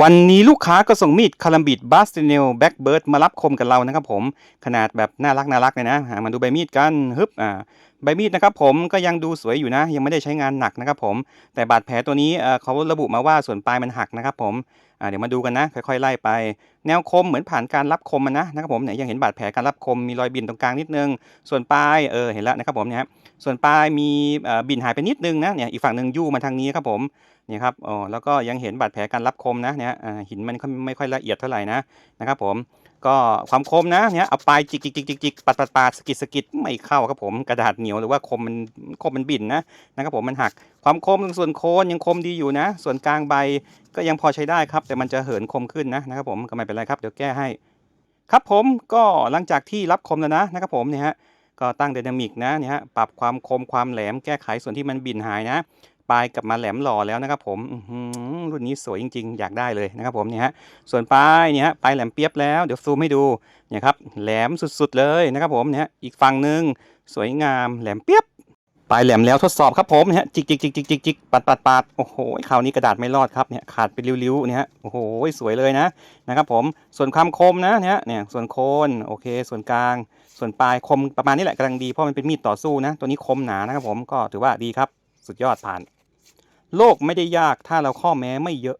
วันนี้ลูกค้าก็ส่งมีดคาลัมบิดบาสเตเนลแบ็กเบิร์ดมารับคมกับเรานะครับผมขนาดแบบน่ารักน่ารักเลยนะมาดูใบมีดกันฮึบอ่า ใบมีดนะครับผมก็ยังดูสวยอยู่นะ ยังไม่ได้ใช้งานหนักนะครับผมแต่บาดแผลตัวนี้เขาระบุมาว่าส่วนปลายมันหักนะครับผมเดี๋ยวมาดูกันนะ ค่อยๆไล่ไป แนวคมเหมือนผ่านการรับคมมันนะนะครับผมเนี่ยยังเห็นบาดแผลการรับคมมีรอยบินตรงกลางนิดนึง ส่วนปลายเออเห็นแล้วนะครับผมเนี่ยส่วนปลายมีบินหายไปนิดนึงนะเนี่ยอีกฝั่งหนึ่งยู่มาทางนี้ครับผมเนี่ยครับอ๋อแล้วก็ยังเห็นบาดแผลการรับคมนะเนี่ยหินมันไม่ค่อยละเอียดเท่าไหร่นะนะครับผม ก็ความคมนะเนี่ยเอาปลายจิกจิกจิกจิกจิกปัดปัดปัดสกิดสกิดไม่เข้าครับผมกระดาษเหนียวหรือว่าคมมันคมมันบิ่นนะนะครับผมมันหักความคมส่วนโคนยังคมดีอยู่นะ ส่วนกลางใบก็ยังพอใช้ได้ครับ แต่มันจะเหินคมขึ้นนะนะครับผมก็ไม่เป็นไรครับเดี๋ยวแก้ให้ ครับผมก็หลังจากที่รับคมแล้วนะนะครับผมเนี่ยฮะก็ตั้งไดนามิกนะเนี่ยฮะปรับความคมความแหลมแก้ไขส่วนที่มันบินหายนะ ปลายกลับมาแหลมหล่อแล้วนะครับผมรุ่นนี้สวยจริง ๆ อยากได้เลยนะครับผมเนี่ยฮะส่วนปลายเนี่ยฮะปลายแหลมเปียบแล้วเดี๋ยวซูมให้ดูเนี่ยครับแหลมสุดๆเลยนะครับผมเนี่ยอีกฝั่งหนึ่งสวยงามแหลมเปียบปลายแหลมแล้วทดสอบครับผมเนี่ยจิกจิกจิกจิกจิกจิกปัดปัดปัดโอ้โหคราวนี้กระดาษไม่รอดครับเนี่ยขาดเป็นริ้วๆเนี่ยฮะโอ้โหสวยเลยนะนะครับผมส่วนความคมนะเนี่ยเนี่ยส่วนโคนโอเค ส่วนกลาง ส่วนปลายคมประมาณนี้แหละกำลังดีเพราะมันเป็นมีดต่อสู้นะ ตัวนี้คมหนานะครับผมก็ถือว่าดีครับสุดยอดผ่าน โลกไม่ได้ยากถ้าเราข้อแม้ไม่เยอะ